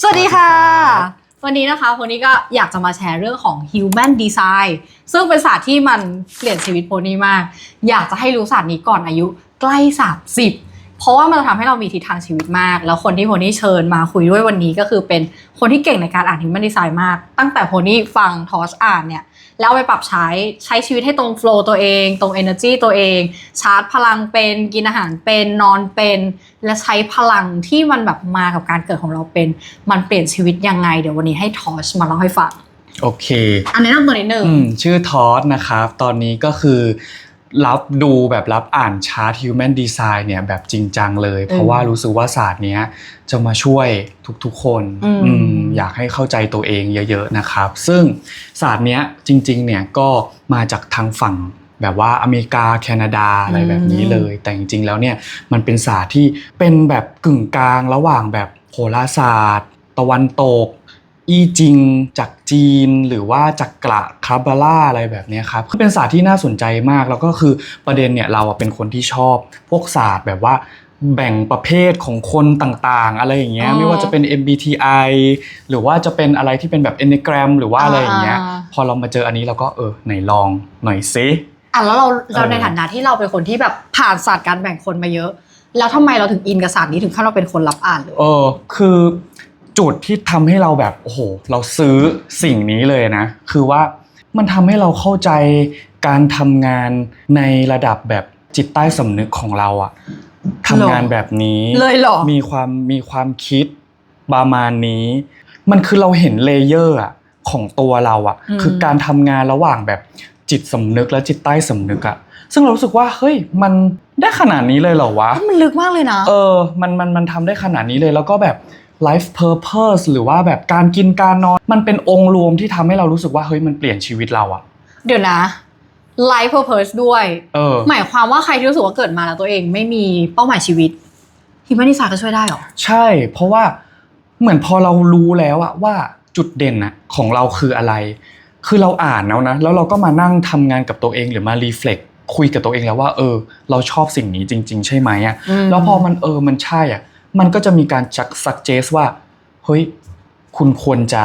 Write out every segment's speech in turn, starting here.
สวัสดีค่ะ วันนี้นะคะคนนี้ก็อยากจะมาแชร์เรื่องของ Human Design ซึ่งเป็นศาสตร์ที่มันเปลี่ยนชีวิตโพนี่มาก อยากจะให้รู้ศาสตร์นี้ก่อนอายุใกล้ 30 เพราะว่ามันจะทำให้เรามีทิศทางชีวิตมาก แล้วคนที่โพนี่เชิญมาคุยด้วยวันนี้ก็คือเป็นคนที่เก่งในการอ่าน Human Design มาก ตั้งแต่โพนี่ฟังทอชอ่านเนี่ย แล้วเอาไปปรับใช้ใช้ชีวิตให้ตรงโฟล์ตัวเอง ตรง energy ตัวเอง ชาร์จพลังเป็นกินอาหารเป็นนอนเป็น และใช้พลังที่มันแบบมากับการเกิดของเราเป็น มันเปลี่ยนชีวิตยังไง เดี๋ยววันนี้ให้ทอชมาเล่าให้ฟังโอเค อันแนะนำตัวนิดนึงอืมชื่อทอสนะครับ ตอนนี้ก็คือ รับดูแบบรับอ่านชาร์ต Human Design เนี่ยแบบจริงจังเลย เพราะว่ารู้สึกว่าศาสตร์เนี้ยจะมาช่วยทุกๆคนอืมอืมอยากให้เข้าใจตัวเองเยอะๆนะครับ ซึ่งศาสตร์เนี้ยจริงๆเนี่ยก็มาจากทางฝั่งแบบว่าอเมริกาแคนาดาอะไรแบบนี้เลย แต่จริงๆแล้วเนี่ยมันเป็นศาสตร์ที่เป็นแบบกึ่งกลางระหว่างแบบโหราศาสตร์ ตะวันตก อีจิงจากจีนหรือว่าจากกระคาบาล่าอะไรแบบเนี้ยครับคือเป็นศาสตร์ที่น่าสนใจมาก แล้วก็คือประเด็นเนี่ยเราอะเป็นคนที่ชอบ พวกศาสตร์แบบว่าแบ่งประเภทของคนต่างๆ อะไรอย่างเงี้ยอ๋อไม่ว่าจะเป็น MBTI หรือว่าจะเป็นอะไรที่เป็นแบบ Enneagram หรือว่าอะไรอย่างเงี้ยอ่าพอเรามาเจออันนี้เราก็เออไหนลองหน่อยซิอะแล้วเราเราเออในฐานะที่เราเป็นคนที่แบบผ่านศาสตร์การแบ่งคนมาเยอะ แล้วทำไมเราถึงอินกับศาสตร์นี้ถึงขั้นเราเป็นคนรับอ่านเลยเออคือ จุดที่ทำให้เราแบบโอ้โหเราซื้อสิ่งนี้เลยนะ คือว่ามันทำให้เราเข้าใจการทำงานในระดับแบบจิตใต้สำนึกของเราอะทำงานแบบนี้เลยเหรอ มีความมีความคิดประมาณนี้ มันคือเราเห็นเลเยอร์อะของตัวเราอะอืม คือการทำงานระหว่างแบบจิตสำนึกและจิตใต้สำนึกอะซึ่งเรารู้สึกว่าเฮ้ยมันได้ขนาดนี้เลยเหรอวะเอ้ยมันลึกมากเลยนะ เออ มัน มัน มันทำได้ขนาดนี้เลย แล้วก็แบบ life purpose หรือว่าแบบการกินการนอน มันเป็นองค์รวมที่ทำให้เรารู้สึกว่าเฮ้ยมันเปลี่ยนชีวิตเราอะเดี๋ยวนะ life purpose ด้วย เออ หมายความว่าใครที่รู้สึกว่าเกิดมาแล้วตัวเองไม่มีเป้าหมายชีวิตฮิม a น i ซาก็ช่วยได้เหรอ ใช่ เพราะว่าเหมือนพอเรารู้แล้วอะว่าจุดเด่นอะของเราคืออะไร คือเราอ่านแล้วนะ แล้วเราก็มานั่งทำงานกับตัวเองหรือมา reflect คุยกับตัวเองแล้วว่า เออ เราชอบสิ่งนี้จริง ๆ ใช่ไหมอะอืมแล้วพอมันเออมันใช่อะ มันก็จะมีการจัก suggest ว่า เฮ้ย คุณควรจะ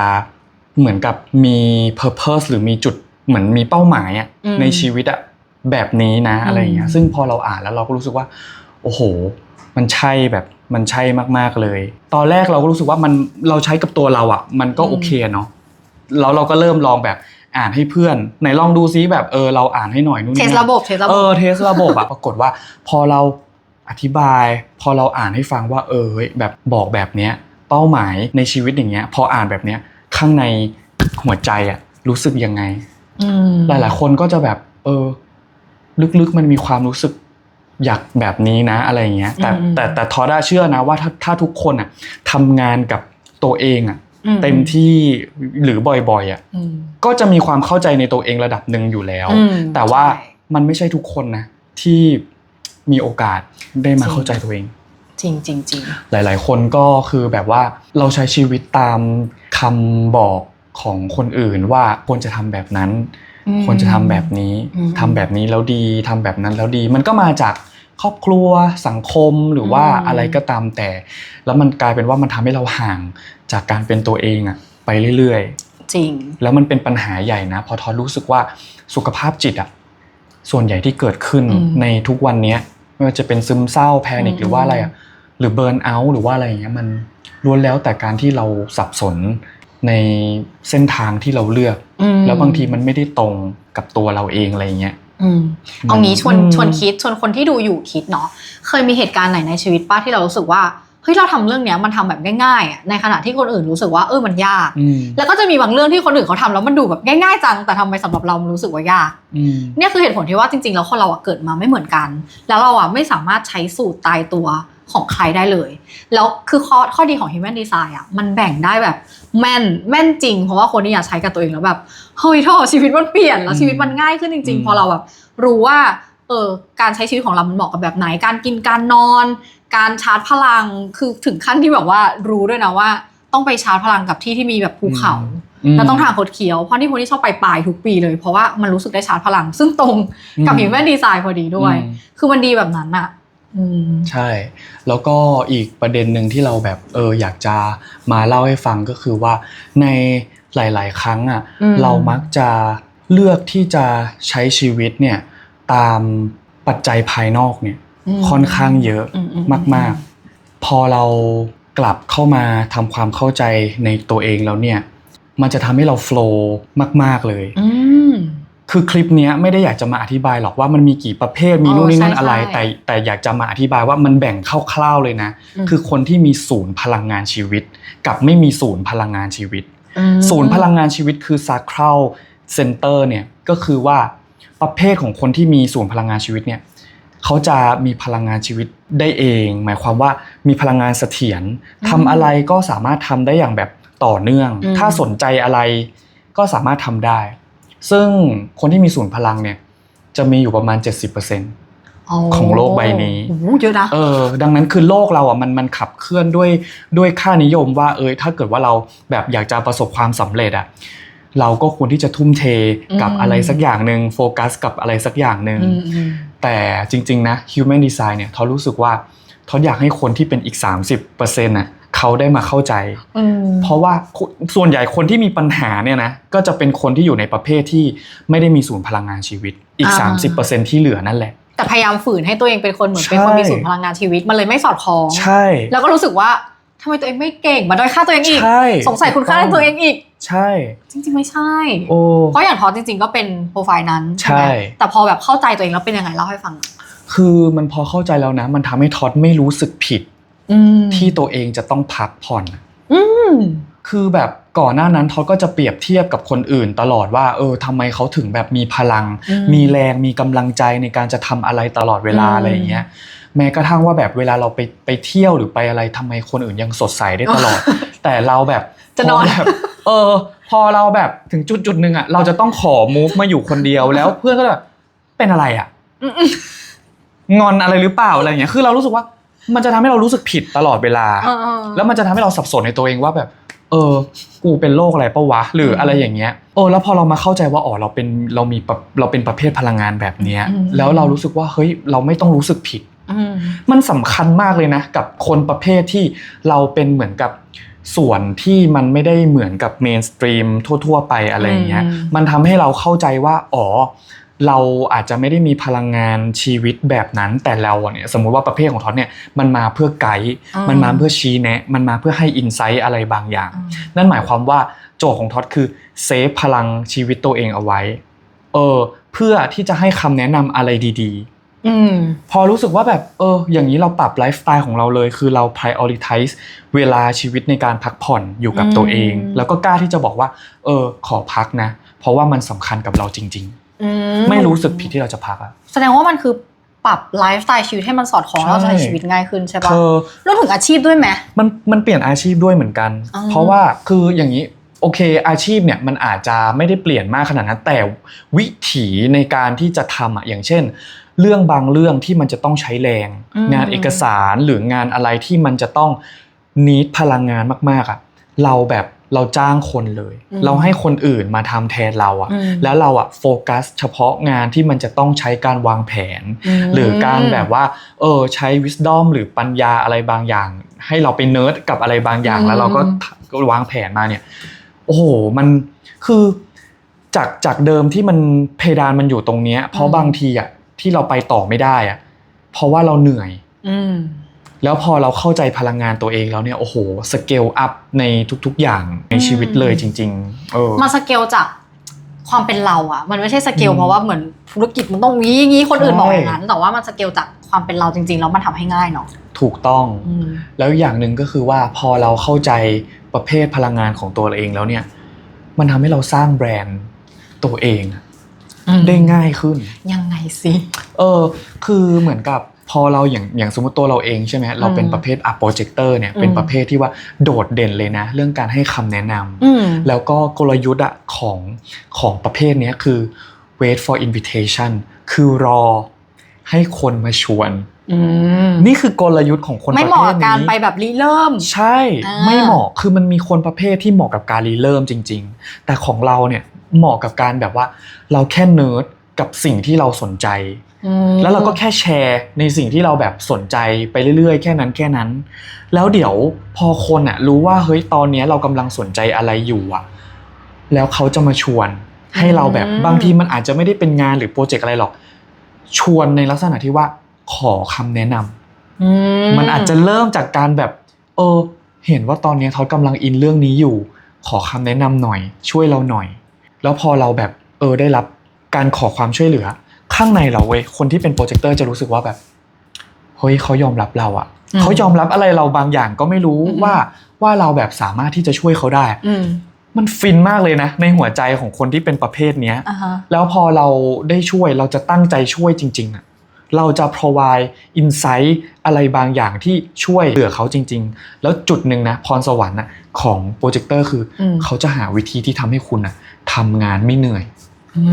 เหมือนกับมี purpose หรือมีจุดเหมือนมีเป้าหมายอะอืมในชีวิตอะแบบนี้นะอืมอะไรอย่างเงี้ยซึ่งพอเราอ่านแล้วเราก็รู้สึกว่า โอ้โห มันใช่แบบมันใช่มากๆเลย ตอนแรกเราก็รู้สึกว่ามันเราใช้กับตัวเราอะมันก็โอเคเนาะแล้วเราก็เริ่มลองแบบอ่านให้เพื่อนไหนลองดูซิแบบเออเราอ่านให้หน่อยนู่นเทนี่สนั่นระบบเทสระบเอบอเทสระบบอะปรากฏว่า พอเรา อธิบาย พอเราอ่านให้ฟังว่าเออเฮ้ยแบบบอกแบบเนี้ยเป้าหมายในชีวิตอย่างเงี้ย พออ่านแบบเนี้ยข้างในหัวใจอะรู้สึกยังไงอืมหลายๆคนก็จะแบบ เออ ลึกๆมันมีความรู้สึกอยากแบบนี้นะ อะไรอย่างเงี้ย แต่อืมแต่แต่ทอด้าเชื่อนะว่าถ้าถ้าทุกคนอะทำงานกับตัวเองอะอืเต็มที่หรือบ่อยๆอะอืมก็จะมีความเข้าใจในตัวเองระดับหนึ่งอยู่แล้วอืมแต่ว่าใช่มันไม่ใช่ทุกคนนะที่ มีโอกาสได้มาจริงเข้าใจตัวเองจริงจริงจริงหลาย ๆ คนก็คือแบบว่าเราใช้ชีวิตตามคำบอกของคนอื่นว่าควรจะทำแบบนั้นอืมควรจะทำแบบนี้อืมทำแบบนี้แล้วดีทำแบบนั้นแล้วดี มันก็มาจากครอบครัวสังคมหรือว่าอืมอะไรก็ตามแต่ แล้วมันกลายเป็นว่ามันทำให้เราห่างจากการเป็นตัวเองอะไปเรื่อยๆ จริง แล้วมันเป็นปัญหาใหญ่นะพอทอรู้สึกว่าสุขภาพจิตอะส่วนใหญ่ที่เกิดขึ้นอืมในทุกวันเนี้ย ไม่ว่าจะเป็นซึมเศร้าแพนิคอืมหรือว่าอะไรอะหรือเบิร์นเอาท์หรือว่าอะไรอย่างเงี้ยมันล้วนแล้วแต่การที่เราสับสนในเส้นทางที่เราเลือกอืมแล้วบางทีมันไม่ได้ตรงกับตัวเราเองอะไรอย่างเงี้ยอืมเอางี้ชวนอืมชวนคิดชวนคนที่ดูอยู่คิดเนาะเคยมีเหตุการณ์ไหนในชีวิตป้าที่เรารู้สึกว่า เฮ้ยเราทำเรื่องเนี้ยมันทำแบบง่ายๆอะในขณะที่คนอื่นรู้สึกว่าเออมันยากอืมแล้วก็จะมีบางเรื่องที่คนอื่นเขาทำแล้วมันดูแบบง่ายๆจังแต่ทำไมสำหรับเรามันรู้สึกว่ายากอืมเนี่ยคือเหตุผลที่ว่าจริงๆแล้วคนเราอะเกิดมาไม่เหมือนกัน แล้วเราอะไม่สามารถใช้สูตรตายตัวของใครได้เลย แล้วคือข้อข้อดีของ Human Design อะมันแบ่งได้แบบแม่นแม่นจริง เพราะว่าคนที่อยากใช้กับตัวเองแล้วแบบเฮ้ยท่อชีวิตมันเปลี่ยนแล้วอืมชีวิตมันง่ายขึ้นจริงอืมๆพอเราแบบรู้ว่า เออการใช้ชีวิตของเรามันเหมาะกับแบบไหน การกินการนอน การชาร์จพลังคือถึงขั้นที่แบบว่ารู้ด้วยนะว่า ต้องไปชาร์จพลังกับที่ที่มีแบบภูเขามแล้วต้องทางคดเคี้ยวเพราะที่พวกนี้ชอบไปปลายทุกปีเลยเพราะว่ามันรู้สึกับได้ชาร์จพลัง ซึ่งตรงกับอืม Human Design พอดีด้วยอืมคือมันดีแบบนั้นอะอืมใช่ แล้วก็อีกประเด็นหนึ่งที่เราแบบเอออยากจะมาเล่าให้ฟังก็คือว่าในหลาย ๆ ครั้งอะอืมเรามักจะเลือกที่จะใช้ชีวิตเนี่ย ตามปัจจัยภายนอกเนี่ยมค่อนข้างเยอะอือืมาก ๆ พอเรากลับเข้ามาทำความเข้าใจในตัวเองแล้วเนี่ย มันจะทำให้เราโฟล์มาก ๆ เลยอืมคือคลิปเนี้ยไม่ได้อยากจะมาอธิบายหรอกว่ามันมีกี่ประเภทมีอ๋อนู่นนี่นั่นใช่อะไรใช่แต่แต่อยากจะมาอธิบายว่ามันแบ่งคร่าวๆเลยนะอืมคือคนที่มีศูนย์พลังงานชีวิต กับไม่มีศูนย์พลังงานชีวิตอืมศูนย์พลังงานชีวิตคือ sacral center เนี่ยก็คือว่า ประเภทของคนที่มีศูนย์พลังงานชีวิตเนี่ยเขาจะมีพลังงานชีวิตได้เอง หมายความว่ามีพลังงานเสถียรทำอะไรก็สามารถทำได้อย่างแบบต่อเนื่องอืมถ้าสนใจอะไรก็สามารถทำได้ ซึ่งคนที่มีศูนย์พลังเนี่ยจะมีอยู่ประมาณ 70%ของโลกใบนี้โอ้โหเยอะนะเออ ดังนั้นคือโลกเราอะมันมันขับเคลื่อนด้วยด้วยค่านิยมว่า เออถ้าเกิดว่าเราแบบอยากจะประสบความสำเร็จอะ เราก็ควรที่จะทุ่มเทกับอืมอะไรสักอย่างหนึ่งโฟกัสกับอะไรสักอย่างหนึ่งอืมอืมแต่จริง ๆ นะ human design เนี่ยเขารู้สึกว่าเขาอยากให้คนที่เป็นอีก 30%น่ะเขาได้มาเข้าใจอืมเพราะว่าส่วนใหญ่คนที่มีปัญหาเนี่ยนะก็จะเป็นคนที่อยู่ในประเภทที่ไม่ได้มีศูนย์พลังงานชีวิต อีก 30%ที่เหลือนั่นแหละแต่พยายามฝืนให้ตัวเองเป็นคนเหมือนเป็นคนใช่มีศูนย์พลังงานชีวิตมันเลยไม่สอดคล้องใช่ แล้วก็รู้สึกว่าทำไมตัวเองไม่เก่งมาด้อยค่าตัวเองอีกใช่สงสัยคุณค่าในตัวเองอีก ใช่ จริง ๆ ไม่ใช่ โอ้ เพราะอย่างทอสจริง ๆ ก็เป็นโปรไฟล์นั้นใช่ไหมแต่พอแบบเข้าใจตัวเองแล้วเป็นยังไงเล่าให้ฟังหน่อยคือมันพอเข้าใจแล้วนะ มันทำให้ท็อตไม่รู้สึกผิดอืมที่ตัวเองจะต้องพักผ่อน อืม คือแบบก่อนหน้านั้นท็อตก็จะเปรียบเทียบกับคนอื่น ตลอดว่า เออทำไมเขาถึงแบบมีพลัง อืมมีแรงมีกำลังใจในการจะทำอะไรตลอดเวลาอืมอะไรอย่างเงี้ย แม้กระทั่งว่าแบบเวลาเราไปไปเที่ยวหรือไปอะไรทำไมคนอื่นยังสดใสได้ตลอด แต่เราแบบจะนอน พแบบ เออ พอเราแบบถึงจุดจุดๆหนึ่งอะ เราจะต้องขอมูฟมาอยู่คนเดียวแล้วเพื่อนก็แบบเป็นอะไรอะอืมอืมงอนอะไรหรือเปล่าอะไรอย่างเงี้ยคือเรารู้สึกว่า มันจะทำให้เรารู้สึกผิดตลอดเวลาเออเออแล้วมันจะทำให้เราสับสนในตัวเองว่าแบบ เออ กูเป็นโรคอะไรปะวะหรืออะไรอย่างเงี้ยเออแล้วพอเรามาเข้าใจว่าอ๋อเราเป็นเรามีปะเราเป็นประเภทพลังงานแบบเนี้ยอืมแล้วเรารู้สึกว่าเฮ้ยเราไม่ต้องรู้สึกผิดอืมมันสำคัญมากเลยนะ กับคนประเภทที่เราเป็นเหมือนกับ ส่วนที่มันไม่ได้เหมือนกับเมนสตรีมทั่ว ๆ ไปอะไรอย่างเงี้ยอืมมันทำให้เราเข้าใจว่า อ๋อ เราอาจจะไม่ได้มีพลังงานชีวิตแบบนั้น แต่เราอะเนี่ย สมมุติว่าประเภทของท็อตเนี่ย มันมาเพื่อไกด์ มันมาเพื่อชี้แนะ มันมาเพื่อให้อินไซต์อะไรบางอย่างอืมนั่นหมายความว่าโจทย์ของท็อตคือเซฟพลังชีวิตตัวเองเอาไว้ เออ เพื่อที่จะให้คำแนะนำอะไรดี อืมๆพอรู้สึกว่าแบบเออ อย่างนี้เราปรับไลฟ์สไตล์ของเราเลย คือเรา prioritize เวลาชีวิตในการพักผ่อนอยู่กับตัวเองอืมแล้วก็กล้าที่จะบอกว่า เออ ขอพักนะ เพราะว่ามันสำคัญกับเราจริงอืๆไม่รู้สึกผิดที่เราจะพักอะแสดงว่ามันคือปรับไลฟ์สไตล์ชีวิตให้มันสอดคล้องใช่แล้วจะใช้ชีวิตง่ายขึ้นใช่ปะเธอรวมถึงอาชีพด้วยไหมมันมันเปลี่ยนอาชีพด้วยเหมือนกันอ๋อเพราะว่าคืออย่างนี้โอเคอาชีพเนี่ยมันอาจจะไม่ได้เปลี่ยนมากขนาดนั้นแต่วิถีในการที่จะทำอะอย่างเช่น เรื่องบางเรื่องที่มันจะต้องใช้แรงอืมงานเอกสารหรืองานอะไรที่มันจะต้องนีดพลังงานมากๆอะเราแบบเราจ้างคนเลย เราให้คนอื่นมาทำแทนเราอะอืมแล้วเราอะโฟกัส เฉพาะงานที่มันจะต้องใช้การวางแผนมหรือการแบบว่าเออใช้ wisdom หรือปัญญาอะไรบางอย่าง ให้เราไปเนิร์ดกับอะไรบางอย่างอืมแล้วเราก็ก็วางแผนมาเนี่ยโอ้โหมันคือจากจากเดิมที่มันเพดานมันอยู่ตรงเนี้ย เพราะบางทีอะ ที่เราไปต่อไม่ได้อะเพราะว่าเราเหนื่อย อืม แล้วพอเราเข้าใจพลังงานตัวเองแล้วเนี่ยโอ้โหสเกลอัพในทุกๆอย่างในชีวิตเลยจริง ๆ เออ มาสเกลจากความเป็นเราอะมันไม่ใช่สเกลอืมเพราะว่าเหมือนธุรกิจมันต้องงี้งี้คนอื่นใช่ บอกอย่างนั้น แต่ว่ามันสเกลจากความเป็นเราจริงๆแล้วมันทำให้ง่ายเนาะถูกต้อง อืม แล้วอย่างหนึ่งก็คือว่าพอเราเข้าใจประเภทพลังงานของตัวเราเองแล้วเนี่ย มันทำให้เราสร้างแบรนด์ตัวเอง ได้ง่ายขึ้น ยังไงสิเออคือเหมือนกับพอเราอย่างอย่างสมมติตัวเราเองใช่ไหมเราเป็นประเภทอัพโปรเจคเตอร์เนี่ยเป็นอืมประเภทที่ว่าโดดเด่นเลยนะ เรื่องการให้คำแนะนำอืมแล้วก็กลยุทธ์อะของของประเภทเนี้ยคือ wait for invitation คือรอให้คนมาชวนอืมนี่คือกลยุทธ์ของคนไม่ประเหมาะเภกัทบการนี้ไปแบบรีเริ่ม ใช่อ่าไม่เหมาะคือมันมีคนประเภทที่เหมาะกับการรีเริ่มจริง ๆ แต่ของเราเนี่ย เหมาะกับการแบบว่า เราแค่เนิร์ดกับสิ่งที่เราสนใจอืมแล้วเราก็แค่แชร์ในสิ่งที่เราแบบสนใจไปเรื่อยๆ แค่นั้นแค่นั้น แล้วเดี๋ยวพอคนอะรู้ว่าเฮ้ยตอนเนี้ยเรากำลังสนใจอะไรอยู่อะแล้วเขาจะมาชวนให้เราแบบบางทีมันอาจจะไม่ได้เป็นงานหรือโปรเจกต์อะไรหรอก ชวนในลักษณะที่ว่าขอคำแนะนำอืมันอาจจะเริ่มจากการแบบ เออ เห็นว่าตอนเนี้ยเขากำลังอินเรื่องนี้อยู่ ขอคำแนะนำหน่อย ช่วยเราหน่อย แล้วพอเราแบบเออได้รับการขอความช่วยเหลือ ข้างในเราเว้ยคนที่เป็นโปรเจคเตอร์จะรู้สึกว่าแบบเฮ้ยเขายอมรับเราอะเขายอมรับอะไรเราบางอย่างก็ไม่รู้ว่าว่าเราแบบสามารถที่จะช่วยเขาได้อืมมันฟินมากเลยนะ ในหัวใจของคนที่เป็นประเภทเนี้ยอ่าฮะแล้วพอเราได้ช่วยเราจะตั้งใจช่วยจริงๆอะเราจะ provide insight อะไรบางอย่างที่ช่วยเหลือเขาจริง ๆ แล้วจุดหนึ่งนะพรสวรรค์นะของโปรเจคเตอร์คืออมเขาจะหาวิธีที่ทำให้คุณนะ ทำงานไม่เหนื่อยอื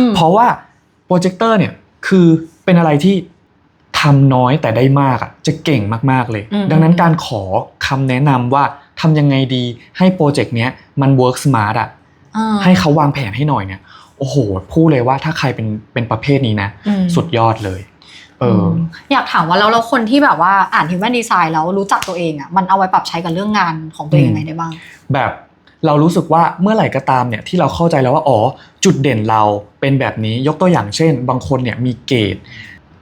มเพราะว่าโปรเจคเตอร์เนี่ยคือเป็นอะไรที่ทำน้อยแต่ได้มากอะจะเก่งมากๆเลยอืมดังนั้นการขอคำแนะนำว่าทำยังไงดีให้โปรเจกต์เนี้ยมัน work smart อะอ่าให้เขาวางแผนให้หน่อยเนี่ยโอ้โหพูดเลยว่าถ้าใครเป็นเป็นประเภทนี้นะอืมสุดยอดเลยเอออมอยากถามว่าแล้วแล้วคนที่แบบว่าอ่าน Human Design แล้วรู้จักตัวเองอะมันเอาไว้ปรับใช้กับเรื่องงานของตัวเองยังไงได้บ้าง แบบ เรารู้สึกว่าเมื่อไหร่ก็ตามเนี่ยที่เราเข้าใจแล้วว่าอ๋อจุดเด่นเราเป็นแบบนี้ยกตัวอย่างเช่น บางคนเนี่ยมีเกรด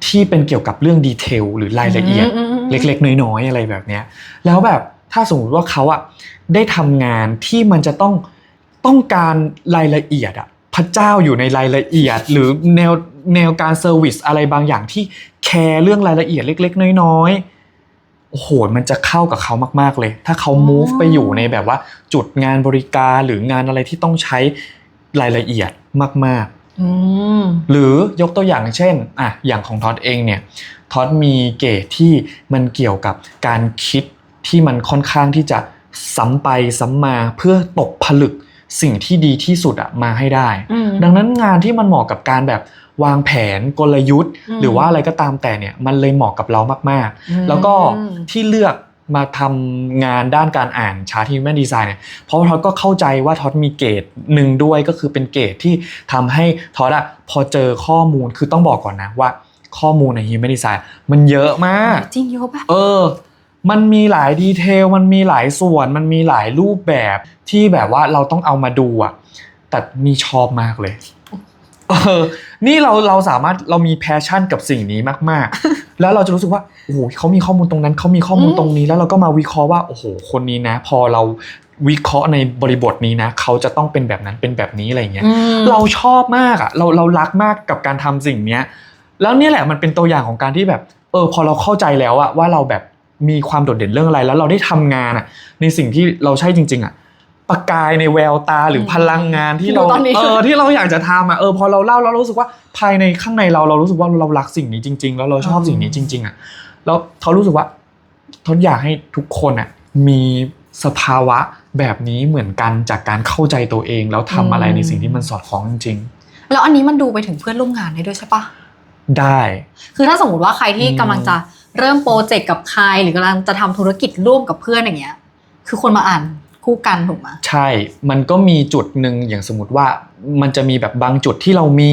ที่เป็นเกี่ยวกับเรื่องดีเทลหรือรายละเอียดอืมอืมอืมเล็กๆ น้อยๆอะไรแบบเนี้ยแล้วแบบถ้าสมมติว่าเขาอะได้ทำงานที่มันจะต้องต้องการรายละเอียดอะพระเจ้าอยู่ในรายละเอียด หรือแนวแนวการเซอร์วิสอะไรบางอย่างที่แคร์เรื่องรายละเอียดเล็ก ๆ น้อยๆ โอ้โหมันจะเข้ากับเขามาก ๆเลย ถ้าเขา move ไปอยู่ในแบบว่า จุดงานบริการหรืองานอะไรที่ต้องใช้รายละเอียดมากๆอืมหรือยกตัวอย่างเช่นอะอย่างของท็อตเองเนี่ยท็อตมีเกรดที่มันเกี่ยวกับการคิดที่มันค่อนข้างที่จะซ้ำไปซ้ำมาเพื่อตกผลึกสิ่งที่ดีที่สุดอะมาให้ได้อืมดังนั้นงานที่มันเหมาะกับการแบบ วางแผนกลยุทธ์อืมหรือว่าอะไรก็ตามแต่เนี่ยมันเลยเหมาะกับเรามากอืมๆแล้วก็ที่เลือกมาทำงานด้านการอ่านชาร์ต Human Design เนี่ยเพราะว่าท็อตก็เข้าใจว่าท็อตมีเกรดหนึ่งด้วยก็คือเป็นเกรดที่ทำให้ท็อตอะพอเจอข้อมูลคือต้องบอกก่อนนะว่าข้อมูลใน Human Design มันเยอะมาก จริงเยอะปะเออ มันมีหลายดีเทล มันมีหลายส่วน มันมีหลายรูปแบบที่แบบว่าเราต้องเอามาดูอะแต่นี่ชอบมากเลย เออนี่เราเราสามารถเรามีแพชชั่นกับสิ่งนี้มาก ๆ แล้วเราจะรู้สึกว่าโอ้โหเขามีข้อมูลตรงนั้นเขามีข้อมูลตรงนี้แล้วเราก็มาวิเคราะห์ว่าโอ้โหคนนี้นะ พอเราวิเคราะห์ในบริบทนี้นะเขาจะต้องเป็นแบบนั้นเป็นแบบนี้อะไรอย่างเงี้ยอืมเราชอบมากอะเราเรารักมากกับการทำสิ่งเนี้ยแล้วเนี่ยแหละมันเป็นตัวอย่างของการที่แบบเออพอเราเข้าใจแล้วอะว่าเราแบบมีความโดดเด่นเรื่องอะไร แล้วเราได้ทำงานอะในสิ่งที่เราใช่จริง ๆอะ ประกายในแววตาหรือพลังงานที่เราตอนนี้ เออที่เราอยากจะทำอะเออพอเราเล่าแล้วเรารู้สึกว่าภายในข้างในเราเรารู้สึกว่าเรารักสิ่งนี้จริง ๆ แล้วเราชอบสิ่งนี้จริง ๆอะแล้วเขารู้สึกว่าทนอยากให้ทุกคนอะมีสภาวะแบบนี้เหมือนกันจากการเข้าใจตัวเอง แล้วทำอะไรในสิ่งที่มันสอดคล้องจริงๆแล้วอันนี้มันดูไปถึงเพื่อนร่วมงานได้ด้วยใช่ปะได้ คือถ้าสมมติว่าใครที่อืม กำลังจะเริ่มโปรเจกต์กับใคร หรือกำลังจะทำธุรกิจร่วมกับเพื่อนอย่างเงี้ย คือคนมาอ่าน คู่กันถูกไหมใช่ มันก็มีจุดหนึ่งอย่างสมมติว่ามันจะมีแบบบางจุดที่เรามี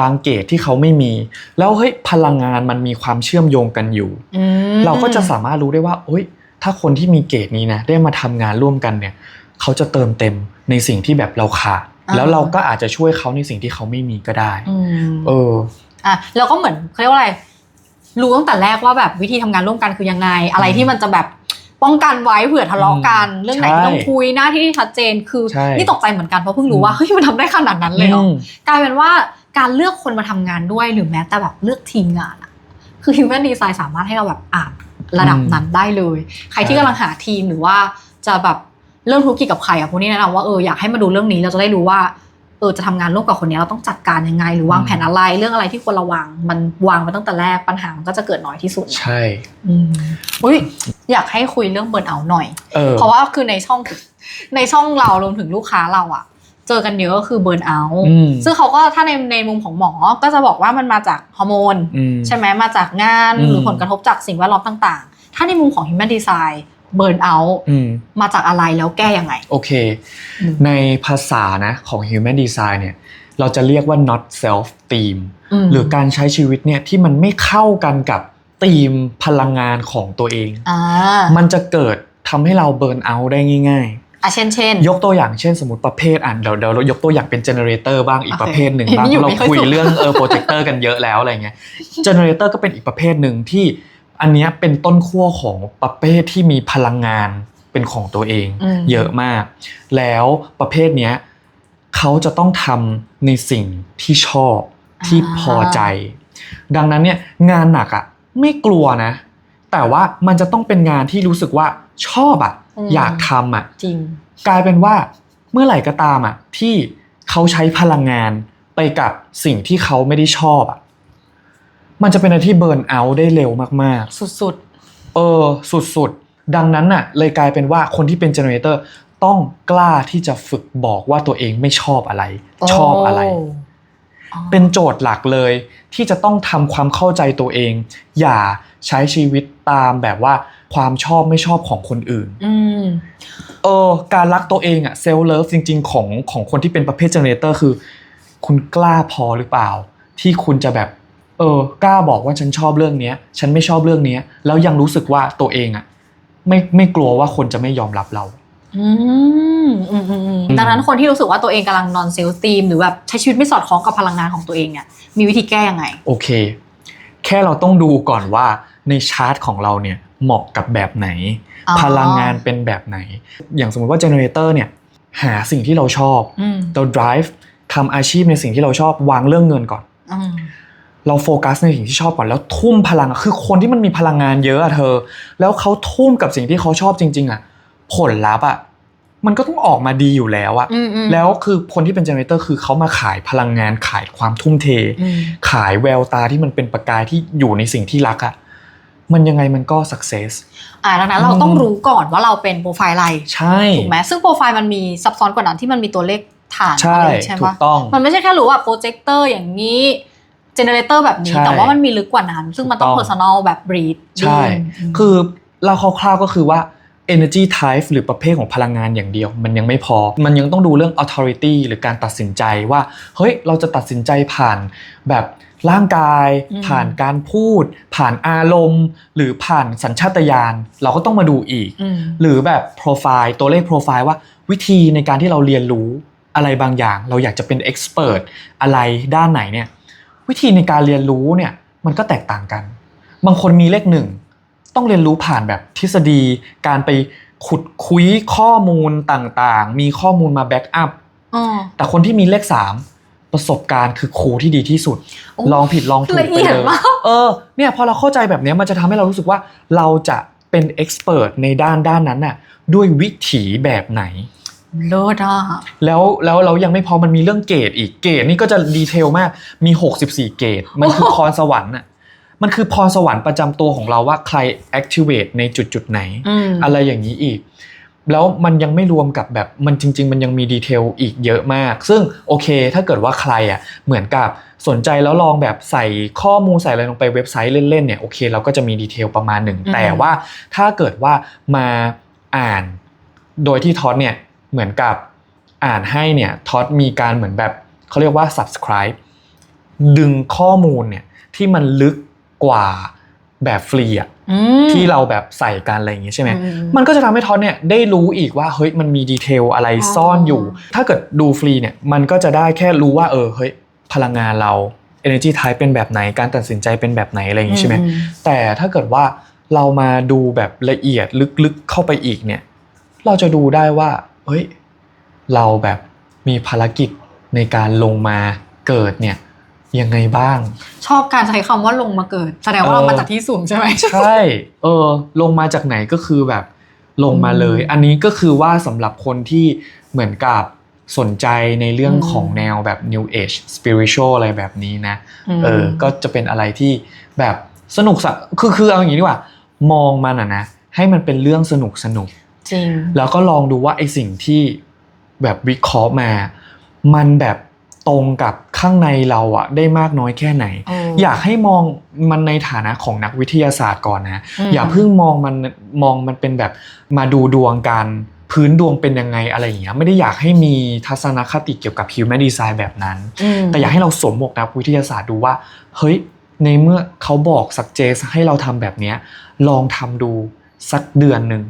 บางเกตที่เขาไม่มี แล้วเฮ้ยพลังงานมันมีความเชื่อมโยงกันอยู่อืมเราก็จะสามารถรู้ได้ว่าเฮ้ยถ้าคนที่มีเกตนี้นะได้มาทำงานร่วมกันเนี่ย เขาจะเติมเต็มในสิ่งที่แบบเราขาดแล้วเราก็อาจจะช่วยเขาในสิ่งที่เขาไม่มีก็ได้อืมเอออะแล้วก็เหมือนเขาเรียกว่าอะไรรู้ตั้งแต่แรกว่าแบบวิธีทำงานร่วมกันคือยังไง อะไรที่มันจะแบบ ป้องกันไว้เผื่อทะเลาะกันอืมเรื่องไหนที่ต้องใช่คุยหน้าที่ที่ชัดเจนคือใช่นี่ตกใจเหมือนกันเพราะเพิ่งรู้ว่าอืมเฮ้ยมันทำได้ขนาดนั้นเลยเหรออืมกลายเป็นว่าการเลือกคนมาทำงานด้วยหรือแม้แต่แบบเลือกทีมงานอะคือ Human Design สามารถให้เราแบบอ่านระดับอืมนั้นได้เลย ใครที่ใช่กำลังหาทีมหรือว่าจะแบบเริ่มธุรกิจกับใครอะพวกนี้แนะนำว่าเอออยากให้มาดูเรื่องนี้เราจะได้รู้ว่าเออจะทำงานร่วมกับคนนี้เราต้องจัดการยังไง หรือวางแผนอะไรเรื่องอะไรที่ควรระวัง มันวางมาตั้งแต่แรกปัญหามันก็จะเกิดน้อยที่สุดใช่อืมอุ้ยอยากให้คุยเรื่องเบิร์นเอาหน่อยเออเพราะว่าคือในช่องในช่องเรารวมถึงลูกค้าเราอะเจอกันเยอะก็คือเบิร์นเอาอืมซึ่งเขาก็ถ้าในในมุมของหมอ ก็จะบอกว่ามันมาจากฮอร์โมนอืมใช่ไหมมาจากงานอืมหรือผลกระทบจากสิ่งแวดล้อมต่าง ๆ ถ้าในมุมของ Human Design เบิร์นเอาอืมมาจากอะไรแล้วแก้ยังไง โอเคอืมในภาษานะของ Human Design เนี่ยเราจะเรียกว่า not self theme อมหรือการใช้ชีวิตเนี่ยที่มันไม่เข้ากันกับธีมพลังงานของตัวเองอ่ามันจะเกิดทำให้เราเบิร์นเอาท์ได้ง่ายอะเช่นเช่นๆยกตัวอย่างเช่นสมมติประเภทอะเดี๋ยวเดี๋ยวเรายกตัวอย่างเป็นเจเนเรเตอร์บ้างอีกโอเคประเภทหนึ่งเห็นบ้างอยู่เราไม่ค่อยคุยถูกเรื่องเออโปรเจคเตอร์กันเยอะแล้วอะไรเงี้ยเจเนเรเตอร์ก็เป็นอีกประเภทหนึ่งที่ อันเนี้ยเป็นต้นขั้วของประเภทที่มีพลังงานเป็นของตัวเองอืมเยอะมาก แล้วประเภทเนี้ยเขาจะต้องทำในสิ่งที่ชอบที่พอใจ ดังนั้นเนี่ยงานหนักอะไม่กลัวนะ แต่ว่ามันจะต้องเป็นงานที่รู้สึกว่าชอบอะอืมอยากทำอะจริง กลายเป็นว่าเมื่อไหร่ก็ตามอะที่เขาใช้พลังงานไปกับสิ่งที่เขาไม่ได้ชอบอะ มันจะเป็นอะไรที่เบิร์นเอาท์ได้เร็วมากๆสุดเออสุดๆ ดังนั้นน่ะเลยกลายเป็นว่าคนที่เป็นเจเนเรเตอร์ต้องกล้าที่จะฝึกบอกว่าตัวเองไม่ชอบอะไร ๆชอบอะไรอ๋อเป็นโจทย์หลักเลยที่จะต้องทำความเข้าใจตัวเอง อย่าใช้ชีวิตตามแบบว่าความชอบไม่ชอบของคนอื่น อืม เออการรักตัวเองอะเซลเลิฟจริง ๆ ของของคนที่เป็นประเภทเจเนเรเตอร์คือ คุณกล้าพอหรือเปล่า ที่คุณจะแบบ เออกล้าบอกว่าฉันชอบเรื่องเนี้ย ฉันไม่ชอบเรื่องเนี้ย แล้วยังรู้สึกว่าตัวเองอะไม่ไม่กลัวว่าคนจะไม่ยอมรับเราอืมอืมอืมอืมอืมดังนั้นคนที่รู้สึกว่าตัวเองกำลังนอนเซลล์ตีมหรือแบบใช้ชีวิตไม่สอดคล้องกับพลังงานของตัวเองเนี่ยมีวิธีแก้ยังไง โอเค แค่เราต้องดูก่อนว่าในชาร์ตของเราเนี่ยเหมาะกับแบบไหน อ๋อ พลังงานเป็นแบบไหน อย่างสมมติว่าเจเนเรเตอร์เนี่ยหาสิ่งที่เราชอบ อืมเรา drive ทำอาชีพในสิ่งที่เราชอบวางเรื่องเงินก่อน อืม เราโฟกัสในสิ่งที่ชอบก่อนแล้วทุ่มพลังอะคือคนที่มันมีพลังงานเยอะอะเธอ แล้วเขาทุ่มกับสิ่งที่เขาชอบจริง ๆอะผลลัพธ์อะมันก็ต้องออกมาดีอยู่แล้วอะอืมอืมแล้วคือคนที่เป็นเจเนเรเตอร์คือเขามาขายพลังงานขายความทุ่มเทอืมขายแววตาที่มันเป็นประกายที่อยู่ในสิ่งที่รักอะมันยังไงมันก็สักเซสอ่าดังนั้นเราต้องรู้ก่อนว่าเราเป็นโปรไฟล์อะไรใช่ถูกไหมซึ่งโปรไฟล์มันมีซับซ้อนกว่านั้นที่มันมีตัวเลขฐานใช่อะไรใช่ถูปะกต้องมันไม่ใช่แค่รู้ว่าโปรเจคเตอร์อย่างนี้ เจเนเรเตอร์แบบนี้ ใช่ แต่ว่ามันมีลึกกว่านั้น ซึ่งมันต้องถูกต้อง personal แบบ breed ใช่ คือเราคร่าวๆก็คือว่า energy type หรือประเภทของพลังงานอย่างเดียว มันยังไม่พอ มันยังต้องดูเรื่อง authority หรือการตัดสินใจว่า เฮ้ย เราจะตัดสินใจผ่านแบบร่างกาย อืม ผ่านการพูด ผ่านอารมณ์ หรือผ่านสัญชาตญาณเราก็ต้องมาดูอีก อืม หรือแบบโปรไฟล์ตัวเลขโปรไฟล์ว่าวิธีในการที่เราเรียนรู้อะไรบางอย่าง เราอยากจะเป็นเอ็กซ์เพรสอะไรด้านไหนเนี่ย วิธีในการเรียนรู้เนี่ยมันก็แตกต่างกัน บางคนมีเลขหนึ่งต้องเรียนรู้ผ่านแบบทฤษฎี การไปขุดคุยข้อมูลต่างๆ มีข้อมูลมาแบ็กอัพอ๋อแต่คนที่มีเลขสามประสบการณ์คือครูที่ดีที่สุดโอ้ลองผิดลองถูกละไปเอียดเลยมากเออเนี่ยพอเราเข้าใจแบบเนี้ยมันจะทำให้เรารู้สึกว่าเราจะเป็นเอ็กซ์เพรสในด้านด้านนั้นน่ะด้วยวิถีแบบไหน เลิศอะแล้วแล้วเรายังไม่พอมันมีเรื่องเกรดอีกเกรดนี่ก็จะดีเทลมากมี 64 เกรดมันคือพรสวรรค์น่ะมันคือพรสวรรค์ประจำตัวของเราว่าใคร activate ในจุดจุดๆไหนอืมอะไรอย่างนี้อีก แล้วมันยังไม่รวมกับแบบมันจริง ๆ มันยังมีดีเทลอีกเยอะมาก ซึ่งโอเค ถ้าเกิดว่าใครอะเหมือนกับสนใจแล้วลองแบบใส่ข้อมูลใส่อะไรลงไปเว็บไซต์เล่นๆเนี่ยโอเคเราก็จะมีดีเทลประมาณหนึ่งอืมแต่ว่าถ้าเกิดว่ามาอ่านโดยที่ท็อตเนี่ย เหมือนกับอ่านให้เนี่ยท็อตมีการเหมือนแบบเขาเรียกว่า subscribe ดึงข้อมูลเนี่ยที่มันลึกกว่าแบบฟรีอะอืมที่เราแบบใส่กันอะไรอย่างงี้ใช่ไหมอืมันก็จะทำให้ท็อตเนี่ยได้รู้อีกว่าเฮ้ยมันมีดีเทลอะไรอ๋อซ่อนอยู่ ถ้าเกิดดูฟรีเนี่ยมันก็จะได้แค่รู้ว่าเออเฮ้ยพลังงานเรา energy type เป็นแบบไหนการตัดสินใจเป็นแบบไหนอะไรอย่างงี้ใช่ไหมอืแต่ถ้าเกิดว่าเรามาดูแบบละเอียดลึกๆเข้าไปอีกเนี่ย เราจะดูได้ว่า เฮ้ยเราแบบมีภารกิจในการลงมาเกิดเนี่ยยังไงบ้าง ชอบการใช้คำว่าลงมาเกิด แสดงว่าเออเรามาจากที่สูงใช่ไหมใช่เออลงมาจากไหนก็คือแบบลงมาเลยอืมอันนี้ก็คือว่าสำหรับคนที่เหมือนกับสนใจในเรื่องอืมของแนวแบบ New Age Spiritual อะไรแบบนี้นะมเออก็จะเป็นอะไรที่แบบสนุกสะคือคือเอาอย่างนี้ดีกว่า มองมันอะนะ ให้มันเป็นเรื่องสนุกสนุก จริง แล้วก็ลองดูว่าไอสิ่งที่แบบวิเคราะห์มา มันแบบตรงกับข้างในเราอะได้มากน้อยแค่ไหนเอออยากให้มองมันในฐานะของนักวิทยาศาสตร์ก่อนนะอืมอย่าเพิ่งมองมันมองมันเป็นแบบมาดูดวงกันเพื้นดวงเป็นยังไงอะไรอย่างเงี้ยไม่ได้อยากให้มีทัศนคติเกี่ยวกับ human design แบบนั้นมแต่อยากให้เราสวมหมวกนักวิทยาศาสตร์ดูว่า เฮ้ย ในเมื่อเขาบอกสักเจสให้เราทำแบบเนี้ยลองทำดู สักเดือนหนึ่ง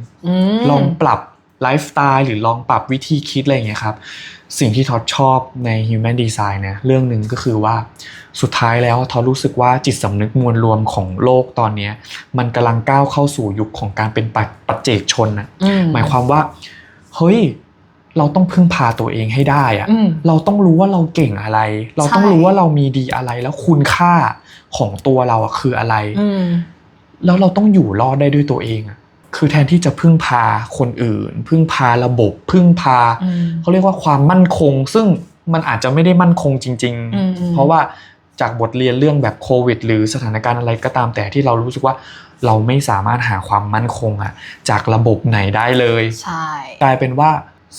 มลองปรับไลฟ์สไตล์หรือลองปรับวิธีคิดอะไรอย่างเงี้ยครับ สิ่งที่ท็อตชอบใน Human Design เนี่ยเรื่องหนึ่งก็คือว่าสุดท้ายแล้วท็อตรู้สึกว่าจิตสำนึกมวลรวมของโลกตอนเนี้ยมันกำลังก้าวเข้าสู่ยุคของการเป็นปัจปัจเจกชนนะอืหมายความว่า เฮ้ย เราต้องพึ่งพาตัวเองให้ได้อะอืมเราต้องรู้ว่าเราเก่งอะไร เราต้องใช่รู้ว่าเรามีดีอะไรแล้วคุณค่าของตัวเราอะคืออะไรอืม แล้วเราต้องอยู่รอดได้ด้วยตัวเองอะคือแทนที่จะพึ่งพาคนอื่น พึ่งพาระบบ พึ่งพาอืมเขาเรียกว่าความมั่นคง ซึ่งมันอาจจะไม่ได้มั่นคงจริงอืมอืมๆเพราะว่าจากบทเรียนเรื่องแบบโควิด หรือสถานการณ์อะไรก็ตามแต่ที่เรารู้สึกว่าเราไม่สามารถหาความมั่นคงอะจากระบบไหนได้เลยใช่กลายเป็นว่า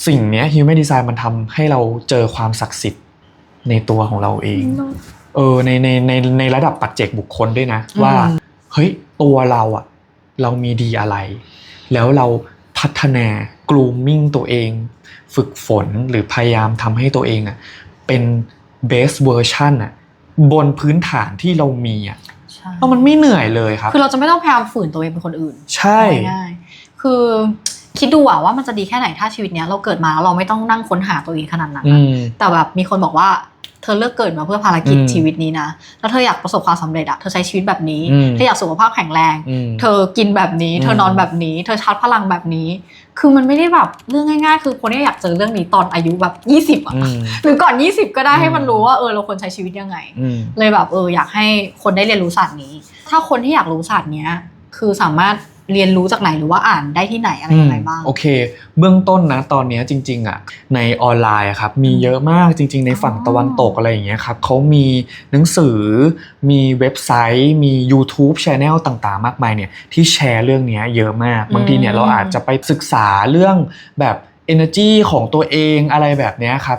สิ่งเนี้ย Human Design มันทำให้เราเจอความศักดิ์สิทธิ์ในตัวของเราเอง เออในในในในระดับปัจเจกบุคคลด้วยนะอืมว่า เฮ้ยตัวเราอะเรามีดีอะไร แล้วเราพัฒนากรูมมิ่งตัวเอง ฝึกฝนหรือพยายามทำให้ตัวเองอะเป็น best version อะบนพื้นฐานที่เรามีอะใช่แล้วมันไม่เหนื่อยเลยครับ คือเราจะไม่ต้องพยายามฝืนตัวเองเป็นคนอื่น ใช่ง่ายๆคือคิดดูอะว่ามันจะดีแค่ไหนถ้าชีวิตเนี้ยเราเกิดมาแล้วเราไม่ต้องนั่งค้นหาตัวเองขนาดนั้นอือะมแต่แบบมีคนบอกว่าเธอเลือกเกิดมาเพื่อภารกิจอืมชีวิตนี้นะ แล้วเธออยากประสบความสำเร็จอะเธอใช้ชีวิตแบบนี้อืมเธออยากสุขภาพแข็งแรงอืมเธอกินแบบนี้ เธอนอนแบบนี้ เธอชาร์จพลังแบบนี้ คือมันไม่ได้แบบเรื่องง่ายๆ คือคนที่อยากเจอเรื่องนี้ตอนอายุแบบ 20อะอืมหรือก่อน 20 ก็ได้อืมให้มันรู้ว่าเออเราควรใช้ชีวิตยังไงอืมเลยแบบเอออยากให้คนได้เรียนรู้ศาสตร์นี้ ถ้าคนที่อยากรู้ศาสตร์เนี้ย คือสามารถ เรียนรู้จากไหนหรือว่าอ่านได้ที่ไหนอะไรยังไงบ้าง โอเค เบื้องต้นนะตอนเนี้ยจริง ๆอะในออนไลน์อะครับมีเยอะมากจริง ๆ ในฝั่งอ๋อตะวันตกอะไรอย่างเงี้ยครับเขามีหนังสือ มีเว็บไซต์ มี YouTube Channel ต่างๆ มากมายเนี่ยที่แชร์เรื่องเนี้ยเยอะมาก บางทีเนี่ยเราอาจจะไปศึกษาเรื่องแบบ energy ของตัวเองอะไรแบบเนี้ยครับ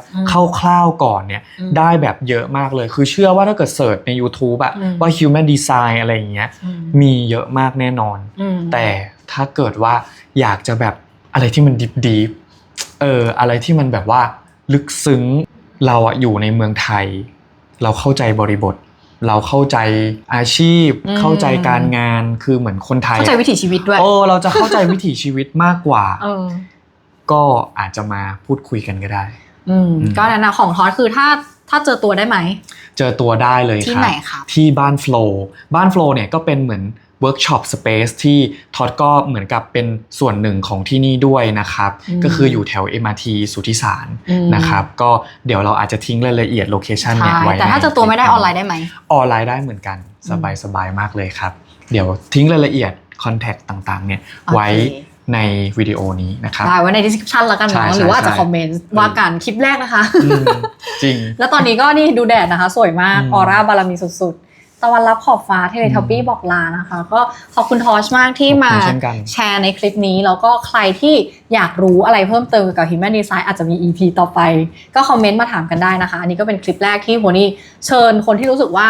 คร่าวๆก่อนเนี่ยอืมได้แบบเยอะมากเลย คือเชื่อว่าถ้าเกิดเสิร์ชใน YouTube อะอืมว่า human design อะไรอย่างเงี้ยอืมมีเยอะมากแน่นอนอืมแต่ถ้าเกิดว่าอยากจะแบบอะไรที่มันดิบดีฟเอออะไรที่มันแบบว่าลึกซึ้งเราอะอยู่ในเมืองไทย เราเข้าใจบริบท เราเข้าใจอาชีพอืมเข้าใจการงานคือเหมือนคนไทยเข้าใจวิถีชีวิตด้วยโอ้เราจะเข้าใจวิถีชีวิตมากกว่าเออ ก็อาจจะมาพูดคุยกันก็ได้ อืมอืมก็แนะนำของทอสคือถ้าถ้าเจอตัวได้ไหม เจอตัวได้เลยที่ครับไหนครับที่บ้าน Flow บ้าน Flow เนี่ยก็เป็นเหมือนเวิร์กช็อปสเปซที่ท็อดก็เหมือนกับเป็นส่วนหนึ่งของที่นี่ด้วยนะครับอืมก็คืออยู่แถว MRT สุทธิสารอืมนะครับ ก็เดี๋ยวเราอาจจะทิ้งรายละเอียดโลเคชันเนี่ยใช่ไว้แต่ถ้าในเจอตัวไม่ได้ออนไลน์ได้ไหม ออนไลน์ได้เหมือนกันอืสมบายสบายมากเลยครับ เดี๋ยวทิ้งรายละเอียดคอนแทคต่างๆเนี่ยโอเคไว้ ในวิดีโอนี้นะครับได้ไว้ใน description แล้วกันใช่เนาะใช่หรือว่าอาจจะใช่คอมเมนต์ว่ากันคลิปแรกนะคะอืมจริง แล้วตอนนี้ก็นี่ดูแดดนะคะ สวยมากอืมออร่าบารมีสุดๆ ตะวันรับขอบฟ้าเทเลทอปปี้อืมบอกลานะคะ ก็ขอบคุณทอชมากที่ขอบคุณมาเช่นกันแชร์ในคลิปนี้ แล้วก็ใครที่อยากรู้อะไรเพิ่มเติมเกี่ยวกับ Human Design อาจจะมี EP ต่อไป ก็คอมเมนต์มาถามกันได้นะคะ อันนี้ก็เป็นคลิปแรกที่โหนี่เชิญคนที่รู้สึกว่า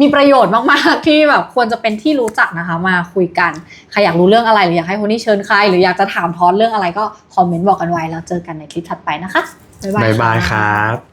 มีประโยชน์มากๆที่แบบควรจะเป็นที่รู้จักนะคะ มาคุยกันใครอยากรู้เรื่องอะไรหรืออยากให้คนนี่เชิญใคร หรืออยากจะถามทอนเรื่องอะไรก็คอมเมนต์บอกกันไว้แล้วเจอกันในคลิปถัดไปนะคะบ๊ายบายครับ